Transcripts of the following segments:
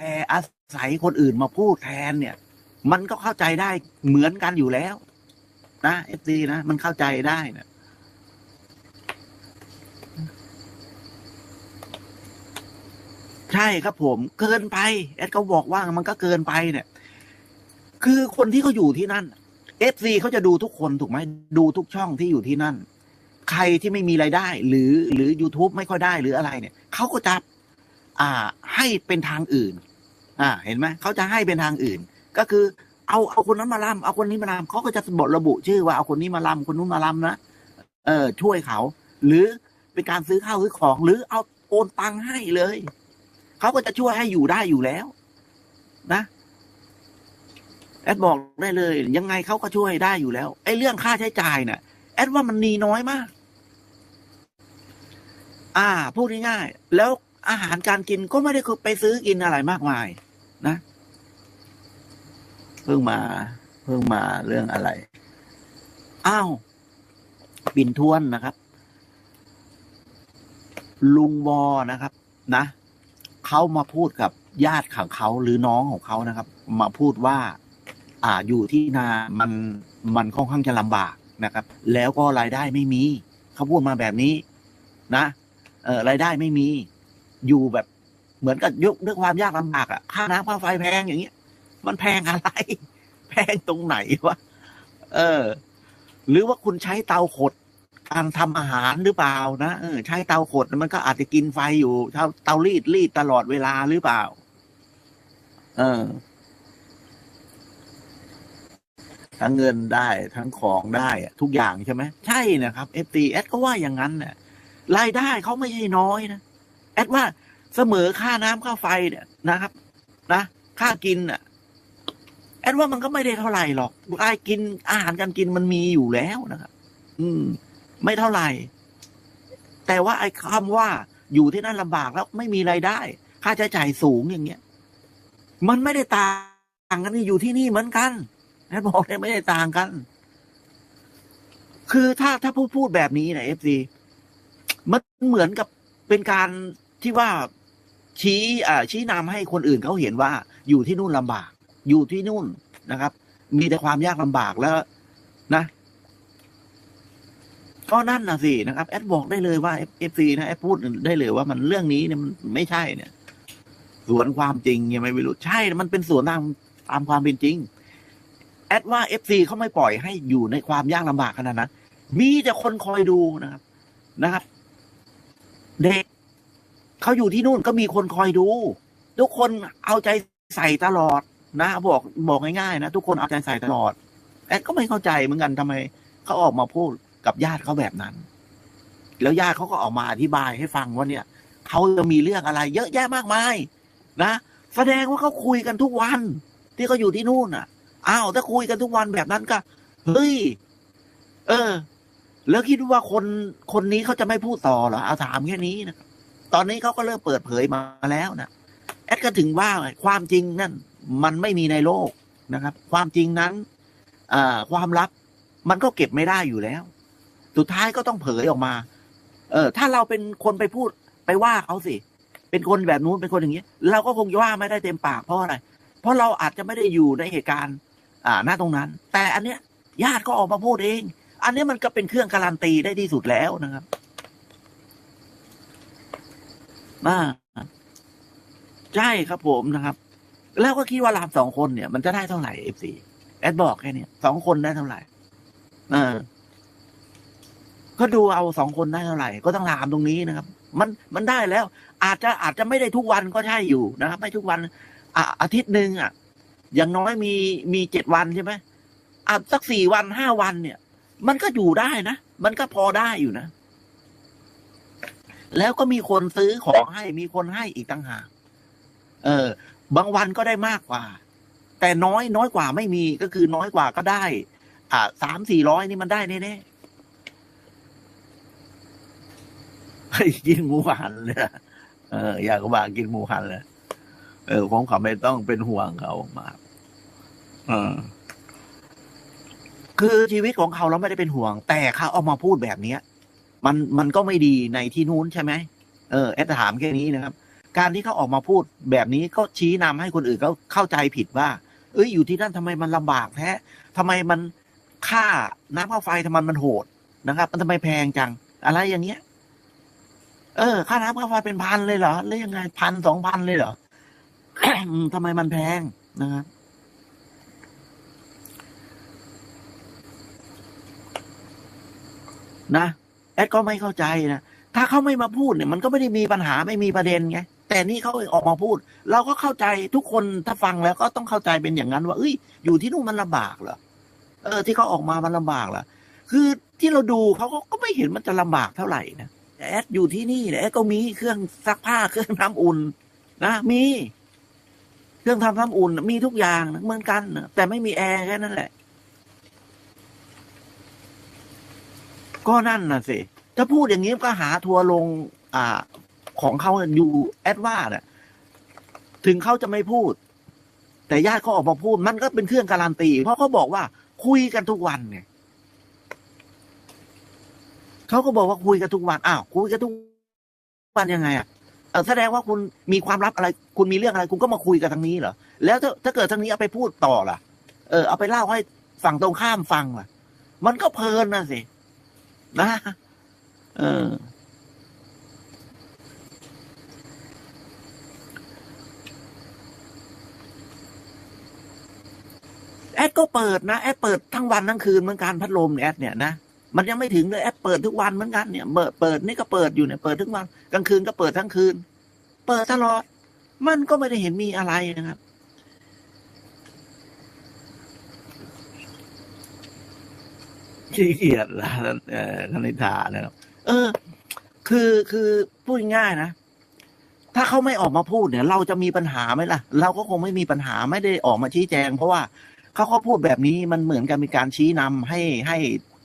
แต่อาศัยคนอื่นมาพูดแทนเนี่ย มันก็เข้าใจได้เหมือนกันอยู่แล้ว นะเอฟซีนะมันเข้าใจได้นะใช่ครับผมเกินไปแอดเขาบอกว่ามันก็เกินไปเนี่ย คือคนที่เขาอยู่ที่นั่นเอฟซีเขาจะดูทุกคนถูกไหมดูทุกช่องที่อยู่ที่นั่น ใครที่ไม่มีรายได้ หรือหรือ YouTube ไม่ค่อยได้หรืออะไรเนี่ยเขาก็จะอ่าให้เป็นทางอื่น อ่า เห็นไหมเขาจะให้เป็นทางอื่น ก็คือ เอาเอาคนนั้นมาล่ำเอาคนนี้มาล่ำเขาก็จะบอกระบุชื่อว่าเอาคนนี้มาล่ำคนนู้นมาล่ำนะเออ ช่วยเขา หรือเป็นการซื้อข้าวซื้อของ หรือเอาโอนตังค์ให้เลยเขาก็จะช่วยให้อยู่ได้อยู่แล้ว นะแอดบอกได้เลย ยังไงเขาก็ช่วยได้อยู่แล้วไอ้เรื่องค่าใช้จ่ายเนี่ยแอดว่ามันนีน้อยมาก อ่าพูดง่ายๆแล้วอาหารการกินก็ไม่ได้ไปซื้อกินอะไรมากมาย นะ เพิ่งมา เพิ่งมาเรื่องอะไร อ้าว ปิ่นทวนนะครับ ลุงวอนะครับ นะเขามาพูดกับญาติของเขาหรือน้องของเขานะครับ มาพูดว่า อ่าอยู่ที่นามันมันค่อนข้างจะลำบากนะครับ แล้วก็รายได้ไม่มี เขาพูดมาแบบนี้ นะเออรายได้ไม่มี อยู่แบบ เหมือนกับยุคด้วยความยากลำบากอะค่าน้ำค่าไฟแพงอย่างเงี้ย มันแพงอะไร แพงตรงไหนวะเออ หรือว่าคุณใช้เตาขดการทำอาหารหรือเปล่านะเออใช้เตาขดมันก็อาจจะกินไฟอยู่เตาเตารีดรีดตลอดเวลาหรือเปล่า เออ ทั้งเงินได้ทั้งของได้อะทุกอย่างใช่ไหมใช่นะครับเอฟตีแอดก็ว่าอย่างนั้นเนี่ยรายได้เขาไม่ใช่น้อยนะแอดว่า เสมอค่าน้ำค่าไฟเนี่ยนะครับ นะ ค่ากินอะแอดว่ามันก็ไม่ได้เท่าไหร่หรอกรายกินอาหารการกินมันมีอยู่แล้วนะครับ อืม ไม่เท่าไหร่ แต่ว่าไอ้คำว่าอยู่ที่นั่นลำบากแล้วไม่มีรายได้ ค่าใช้จ่ายสูงอย่างเงี้ย มันไม่ได้ต่างกันอยู่ที่นี่เหมือนกันแอดบอกเลยไม่ได้ต่างกัน คือถ้าถ้าพูดพูดแบบนี้นะเอฟซีมันเหมือนกับเป็นการที่ว่า ชี้อ่าชี้นำให้คนอื่นเขาเห็นว่าอยู่ที่นู่นลำบาก อยู่ที่นู่นนะครับ มีแต่ความยากลำบากแล้วนะก็นั่นนะสินะครับแอดบอกได้เลยว่าเอฟซีนะแอดพูดได้เลยว่ามันเรื่องนี้เนี่ยมันไม่ใช่เนี่ย สวนความจริงยังไม่รู้ใช่ มันเป็นสวนตามตามความเป็นจริง แอดว่าเอฟซีเขาไม่ปล่อยให้อยู่ในความยากลำบากขนาดนั้นมีแต่คนคอยดูนะครับนะครับ เด็ก เขาอยู่ที่นู่นก็มีคนคอยดู ทุกคนเอาใจใส่ตลอดนะบอกบอกง่ายๆนะทุกคนเอาใจใส่ตลอดแอดก็ไม่เข้าใจเหมือนกันทำไมเขาออกมาพูดกับญาติเขาแบบนั้น แล้วญาติเขาก็ออกมาอธิบายให้ฟังว่าเนี่ยเขาจะมีเรื่องอะไร เยอะแยะมากมาย นะแสดงว่าเขาคุยกันทุกวัน ที่เขาอยู่ที่นู่นอะอ้าวถ้าคุยกันทุกวันแบบนั้นก็เฮ้ยเออ แล้วคิดว่าคนคนนี้เขาจะไม่พูดต่อเหรอเอาถามแค่นี้นะ ตอนนี้เขาก็เริ่มเปิดเผยมาแล้วนะแอดก็ถึงว่าความจริงนั่น มันไม่มีในโลกนะครับ ความจริงนั้นอความลับมันก็เก็บไม่ได้อยู่แล้ว สุดท้ายก็ต้องเผยออกมา เออ ถ้าเราเป็นคนไปพูดไปว่าเขาสิ เป็นคนแบบนู้นเป็นคนอย่างนี้เราก็คงจะว่าไม่ได้เต็มปากเพราะอะไร เพราะเราอาจจะไม่ได้อยู่ในเหตุการณ์ อ่าหน้าตรงนั้น แต่อันเนี้ยญาติก็ออกมาพูดเอง อันนี้มันก็เป็นเครื่องการันตีได้ที่สุดแล้วนะครับ อ่าใช่ครับผมนะครับ แล้วก็คิดว่ารามสองคนเนี่ย มันจะได้เท่าไหร่เอฟซีแอดบอกแค่นี้สองคนได้เท่าไหร่ เออ ก็ดูเอาสองคนได้เท่าไหร่ ก็ต้องรามตรงนี้นะครับ มันมันได้แล้ว อาจจะอาจจะไม่ได้ทุกวันก็ใช่อยู่นะครับ ไม่ทุกวันออาทิตย์หนึ่งอะ อย่างน้อยมีมีเจ็ดวันใช่ไหมอะสักสี่วันห้าวันเนี่ย มันก็อยู่ได้นะ มันก็พอได้อยู่นะ แล้วก็มีคนซื้อของให้มีคนให้อีกต่างหากเออ บางวันก็ได้มากกว่า แต่น้อยน้อยกว่าไม่มีก็คือน้อยกว่าก็ได้ อ่าสามสี่ร้อยนี่มันได้แน่ๆเฮ้ยกินหมูหันเลยเอออยากว่ากินหมูหันเลยเออผมเขาไม่ต้องเป็นห่วงเขามากเออคือชีวิตของเขาเราไม่ได้เป็นห่วง แต่เขาเอามาพูดแบบเนี้ย มันมันก็ไม่ดีในที่นู้นใช่ไหมเออแอดถามแค่นี้นะครับ การที่เขาออกมาพูดแบบนี้ก็ชี้นำให้คนอื่นเขาเข้าใจผิดว่า เอ้ยอยู่ที่นั่นทำไมมันลำบากแท้ทำไมมันค่าน้ำค่าไฟทำไมมันโหดนะครับ มันทำไมแพงจัง อะไรอย่างเงี้ย เออ ค่าน้ำค่าไฟเป็นพันเลยเหรอแล้วยังไงพันสองพันเลยเหรอทำไมมันแพงนะครับนะ แอดก็ไม่เข้าใจนะถ้าเขาไม่มาพูดเนี่ยมันก็ไม่ได้มีปัญหาไม่มีประเด็นไงแต่นี่เขาออกมาพูด เราก็เข้าใจทุกคนถ้าฟังแล้วก็ต้องเข้าใจเป็นอย่างนั้นว่าเอ้ยอยู่ที่นู่นมันลำบากเหรอเออ ที่เขาออกมามันลำบากเหรอคือที่เราดูเขาก็ก็ไม่เห็นมันจะลำบากเท่าไหร่นะแอดอยู่ที่นี่แอดก็มีเครื่องซักผ้าเครื่องน้ำอุ่น นะมี เครื่องทำน้ำอุ่น มีทุกอย่างเหมือนกันแต่ไม่มีแอร์แค่นั้นแหละ ก็นั่นน่ะสิ ถ้าพูดอย่างนี้ก็หาทัวร์ลง อ่า ของเขาอยู่แอดว่าเนี่ยถึงเขาจะไม่พูด แต่ญาติเขาออกมาพูด มันก็เป็นเครื่องการันตี เพราะเขาบอกว่า คุยกันทุกวันไงเขาก็บอกว่าคุยกันทุกวัน อ้าว คุยกันทุกวันยังไงอะแสดงว่าคุณมีความลับอะไร คุณมีเรื่องอะไร คุณก็มาคุยกันทางนี้เหรอ แล้วถ้าถ้าเกิดทางนี้เอาไปพูดต่อล่ะ เออ เอาไปเล่าให้ฝั่งตรงข้ามฟังล่ะ มันก็เพลินนะสิ นะ เออ แอดก็เปิดนะ แอดเปิดทั้งวันทั้งคืนเหมือนกันพัดลมแอดเนี่ยนะมันยังไม่ถึงเลยแอดเปิดทุกวันเหมือนกันเนี่ยเปิดเปิดนี่ก็เปิดอยู่เนี่ยเปิดทุกวันกลางคืนก็เปิดทั้งคืน เปิดตลอด มันก็ไม่ได้เห็นมีอะไรนะครับ ขี้เกียจละเอ่อธนิธานะครับ เออ คือคือพูดง่ายนะ ถ้าเขาไม่ออกมาพูดเนี่ย เราจะมีปัญหาไหมล่ะ เราก็คงไม่มีปัญหาไม่ได้ออกมาชี้แจง เพราะว่าเขาเขาพูดแบบนี้มันเหมือนกับมีการชี้นำให้ให้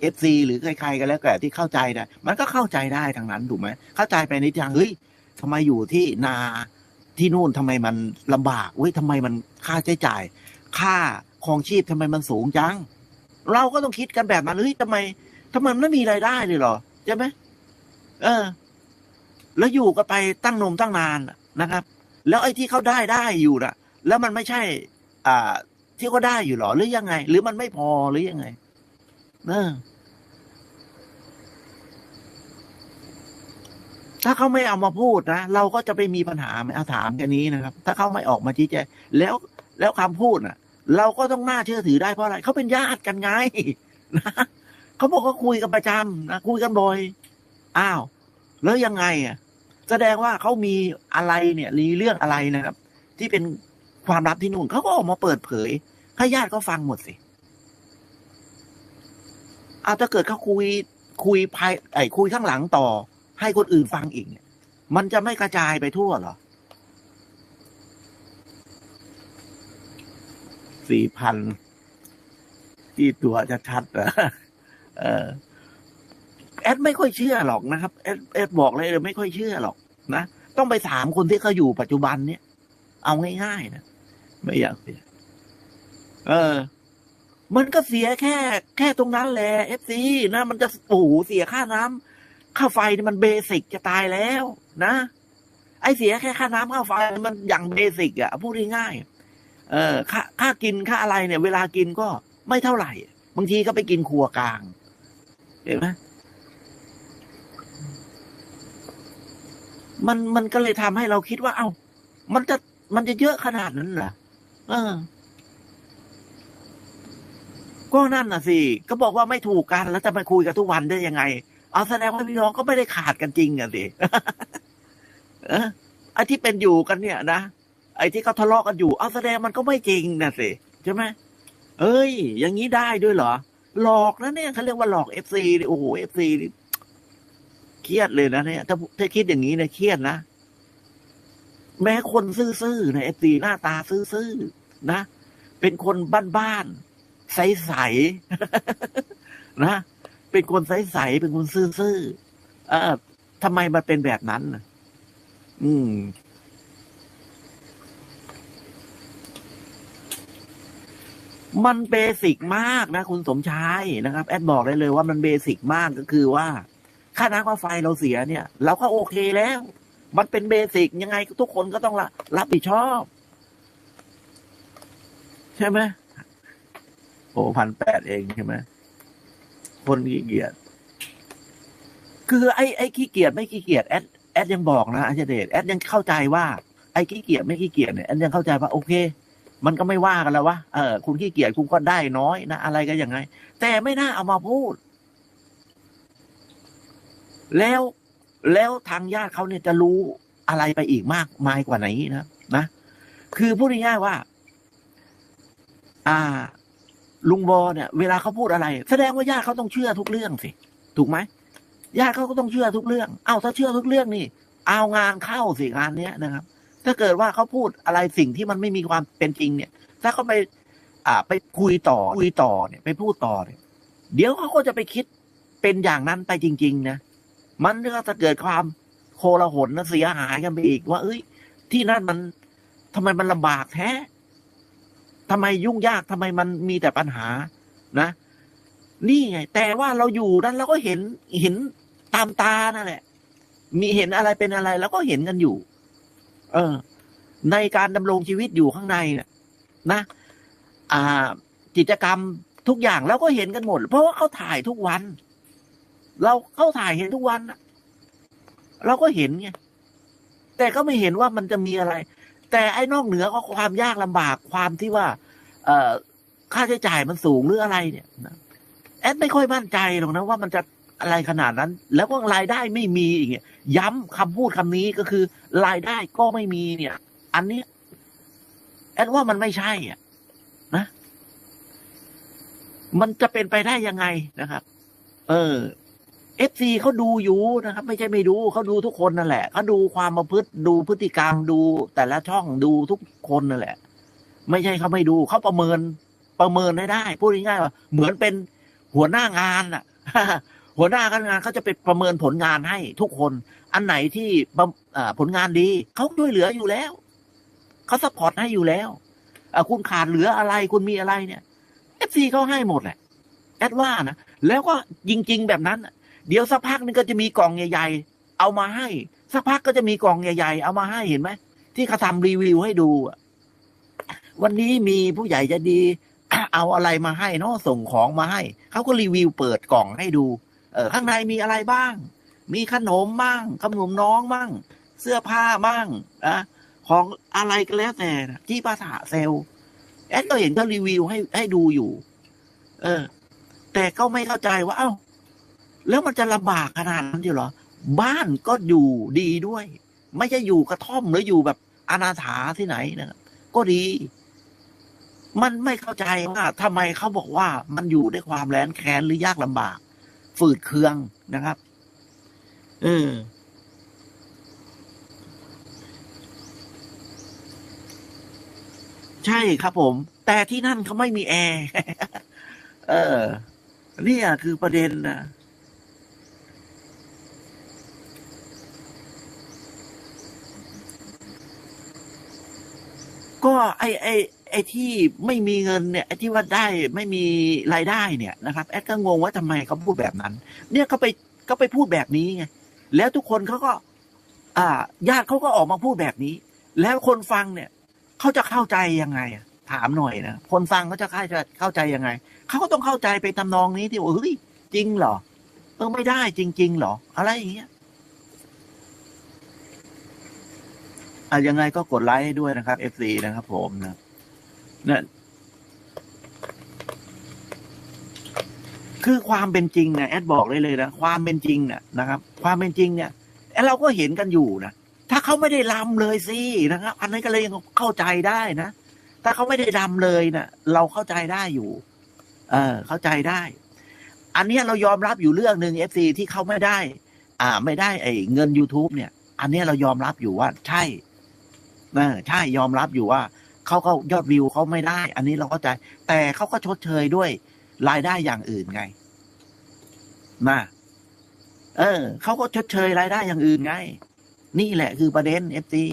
เอฟซีหรือใครๆก็แล้วแต่ที่เข้าใจนะมันก็เข้าใจได้ทางนั้นถูกไหมเข้าใจไปในทางเฮ้ยทำไมอยู่ที่นาที่นู่นทำไมมันลำบากเฮ้ยทำไมมันค่าใช้จ่าย ค่าครองชีพทำไมมันสูงจัง เราก็ต้องคิดกันแบบนั้นเฮ้ยทำไมทำไมมันไม่มีรายได้เลยเหรอใช่ไหมเออ แล้วอยู่กันไปตั้งนมตั้งนานนะครับ แล้วไอ้ที่เขาได้ได้อยู่นะแล้วมันไม่ใช่ อ่า ที่เขาได้อยู่หรอหรือยังไง หรือมันไม่พอหรือยังไงเออถ้าเขาไม่เอามาพูดนะเราก็จะไปมีปัญหาไหมเอาถามแค่นี้นะครับ ถ้าเขาไม่ออกมาชี้แจงแล้วแล้วคำพูดน่ะ เราก็ต้องน่าเชื่อถือได้เพราะอะไรเขาเป็นญาติกันไงนะเขาบอกว่าคุยกันประจำนะคุยกันบ่อยอ้าว แล้วยังไงอะ แสดงว่าเขามีอะไรเนี่ยมีเรื่องอะไรนะครับ ที่เป็นความลับที่นู่นเขาก็ออกมาเปิดเผยให้ญาติเขาฟังหมดสิเอาถ้าเกิดเขาคุยคุยภายไอ้คุยข้างหลังต่อ ให้คนอื่นฟังอีกเนี่ย มันจะไม่กระจายไปทั่วหรอ สี่พันที่ตัวจะชัดๆอะเออแอดไม่ค่อยเชื่อหรอกนะครับแอดแอดบอกเลยไม่ค่อยเชื่อหรอกนะต้องไปถามคนที่เขาอยู่ปัจจุบันเนี่ย เอาง่ายๆนะไม่อยากเสียเออ มันก็เสียแค่ แค่ตรงนั้นแหละเอฟซีนะมันจะโอ้โหเสียค่าน้ำค่าไฟนี่มันเบสิกจะตายแล้ว นะไอเสียแค่ค่าน้ำค่าไฟมันอย่างเบสิกอะพูดง่ายๆ เออค่าค่ากินค่าอะไรเนี่ย เวลากินก็ไม่เท่าไหร่ บางทีก็ไปกินครัวกลาง เห็นไหมมันมันก็เลยทำให้เราคิดว่า เอ้า มันจะมันจะเยอะขนาดนั้นเหรอเออ ก็นั่นน่ะสิ ก็บอกว่าไม่ถูกกัน แล้วจะมาคุยกันทุกวันได้ยังไง เอาแสดงว่าพี่น้องก็ไม่ได้ขาดกันจริงอะสิเออไอ้ที่เป็นอยู่กันเนี่ยนะ ไอ้ที่เขาทะเลาะกันอยู่เอาแสดงมันก็ไม่จริงนะสิใช่ไหมเอ้ย อย่างนี้ได้ด้วยเหรอ หลอกนะเนี่ยเขาเรียกว่าหลอกเอฟซีโอ้โหเอฟซีเครียดเลยนะเนี่ย ถ้าถ้าคิดอย่างนี้เนี่ยเครียดนะ แม้คนซื่อๆนะเอฟซีหน้าตาซื่อๆนะ เป็นคนบ้านๆใสๆนะ เป็นคนใสๆเป็นคนซื่อๆเออทำไมมันเป็นแบบนั้นอืม มันเบสิกมากนะ คุณสมชายนะครับ แอดบอกได้เลยว่ามันเบสิกมากก็คือว่า ค่าน้ำค่าไฟเราเสียเนี่ย เราก็โอเคแล้ว มันเป็นเบสิกยังไงทุกคนก็ต้องรับรับผิดชอบ ใช่ไหมโอ้พันแปดเองใช่ไหมคนขี้เกียจคือไอ้ไอ้ขี้เกียจไม่ขี้เกียจแอดแอดยังบอกนะอาจารย์เดชแอดยังเข้าใจว่าไอ้ขี้เกียจไม่ขี้เกียจเนี่ยแอดยังเข้าใจว่าโอเค มันก็ไม่ว่ากันแล้ววะเออคุณขี้เกียจคุณก็ได้น้อยนะอะไรก็อย่างไง แต่ไม่น่าเอามาพูด แล้วแล้วทางญาติเขาเนี่ยจะรู้อะไรไปอีกมากมายกว่าไหนนะนะคือพูดง่ายๆว่า อ่า ลุงบอเนี่ย เวลาเขาพูดอะไร แสดงว่าญาติเขาต้องเชื่อทุกเรื่องสิถูกไหมญาติเขาก็ต้องเชื่อทุกเรื่อง เอาถ้าเชื่อทุกเรื่องนี่ เอางานเข้าสิงานเนี้ยนะครับ ถ้าเกิดว่าเขาพูดอะไรสิ่งที่มันไม่มีความเป็นจริงเนี่ย ถ้าเขาไป อ่า ไปคุยต่อคุยต่อเนี่ย ไปพูดต่อเนี่ย เดี๋ยวเขาก็จะไปคิดเป็นอย่างนั้นไปจริง ๆ นะมันก็จะเกิดความโคลาหลนะเสียหายกันไปอีกว่า เอ้ย ที่นั่นมันทำไมมันลำบากแท้ทำไมยุ่งยากทำไมมันมีแต่ปัญหา นะนี่ไง แต่ว่าเราอยู่นั้นเราก็เห็นเห็นตามตานั่นแหละ มีเห็นอะไรเป็นอะไรแล้วก็เห็นกันอยู่ เออ ในการดำรงชีวิตอยู่ข้างในนะอ่า กิจกรรมทุกอย่างเราก็เห็นกันหมด เพราะว่าเขาถ่ายทุกวัน เราเข้าถ่ายเห็นทุกวันเราก็เห็นไงแต่ก็ไม่เห็นว่ามันจะมีอะไร แต่ไอ้นอกเหนือก็ความยากลำบากความที่ว่า เออค่าใช้จ่ายมันสูงหรืออะไรเนี่ยนะแอดไม่ค่อยมั่นใจหรอกนะว่ามันจะอะไรขนาดนั้น แล้วก็รายได้ไม่มีอีกเนี่ย ย้ำคำพูดคำนี้ก็คือ รายได้ก็ไม่มีเนี่ย อันนี้แอดว่ามันไม่ใช่อะนะ มันจะเป็นไปได้ยังไงนะครับ เออเอฟซีเขาดูอยู่นะครับ ไม่ใช่ไม่ดูเขาดูทุกคนนั่นแหละเขาดูความประพฤติดูพฤติกรรมดูแต่ละช่องดูทุกคนนั่นแหละ ไม่ใช่เขาไม่ดูเขาประเมินประเมินได้ได้พูดง่ายๆว่าเหมือนเป็นหัวหน้างานอะ หัวหน้าการงานเขาจะไปประเมินผลงานให้ทุกคน อันไหนที่ผลงานดีเขาช่วยเหลืออยู่แล้วเขาสปอร์ตให้อยู่แล้วคุณขาดเหลืออะไรคุณมีอะไรเนี่ยเอฟซีเขาให้หมดแหละแอดว่านะแล้วก็จริง ๆ แบบนั้น เดี๋ยวสักพักนึงก็จะมีกล่องใหญ่ ๆ เอามาให้ สักพักก็จะมีกล่องใหญ่ ๆ เอามาให้เห็นไหมที่เขาทำรีวิวให้ดูวันนี้มีผู้ใหญ่ใจะดี เอาอะไรมาให้เนาะส่งของมาให้ เขาก็รีวิวเปิดกล่องให้ดู เออข้างในมีอะไรบ้าง มีขนมบ้างขนมน้องบ้าง เสื้อผ้าบ้างอะของอะไรก็แล้วแต่ที่ภาษาเซลแอดก็เห็นเขารีวิวให้ให้ดูอยู่ เออ แต่ก็ไม่เข้าใจว่า เอ้า แล้วมันจะลำบากขนาดนั้นจริงเหรอ บ้านก็อยู่ดีด้วย ไม่ใช่อยู่กระท่อมหรืออยู่แบบอนาถาที่ไหนนะครับก็ดี มันไม่เข้าใจว่าทำไมเขาบอกว่ามันอยู่ด้วยความแร้นแค้นหรือยากลำบาก ฝืดเคืองนะครับ เออใช่ครับผม แต่ที่นั่นเขาไม่มีแอร์ เออ เนี่ยคือประเด็นนะก็ไอไอ ไอ้ที่ไม่มีเงินเนี่ยไอ้ที่ว่าได้ไม่มีรายได้เนี่ยนะครับ แอดก็งงว่าทำไมเขาพูดแบบนั้น เนี่ยเขาไปก็ไปพูดแบบนี้ไงแล้วทุกคนเขาก็ อ่า ญาติเขาก็ออกมาพูดแบบนี้ แล้วคนฟังเนี่ยเขาจะเข้าใจยังไงถามหน่อยนะคนฟังเขาจะเข้าใจเข้าใจยังไงเขาก็ต้องเข้าใจไปทำนองนี้ที่ว่าเฮ้ยจริงเหรอเออไม่ได้จริง ๆ เหรอ อะไรอย่างเงี้ยอะยังไงก็กดไลค์ให้ด้วยนะครับ FC นะครับผมนะ เนี่ยคือความเป็นจริงเนี่ยแอดบอกได้เลยนะความเป็นจริงเนี่ยนะครับ ความเป็นจริงเนี่ยเอ้เราก็เห็นกันอยู่นะถ้าเขาไม่ได้ลำเลยสินะครับ อันนั้นก็เลยยังเข้าใจได้นะถ้าเขาไม่ได้ลำเลยนะเราเข้าใจได้อยู่ เออ เข้าใจได้ อันนี้เรายอมรับอยู่เรื่องหนึ่ง FC ที่เขาไม่ได้ อ่า ไม่ได้ไอ้เงิน YouTube เนี่ย อันนี้เรายอมรับอยู่ว่า ใช่เออใช่ยอมรับอยู่ว่า เขาก็ยอดวิวเขาไม่ได้ อันนี้เราเข้าใจ แต่เขาก็ชดเชยด้วยรายได้อย่างอื่นไงนะเออเขาก็ชดเชยรายได้อย่างอื่นไง นี่แหละคือประเด็นเอฟซี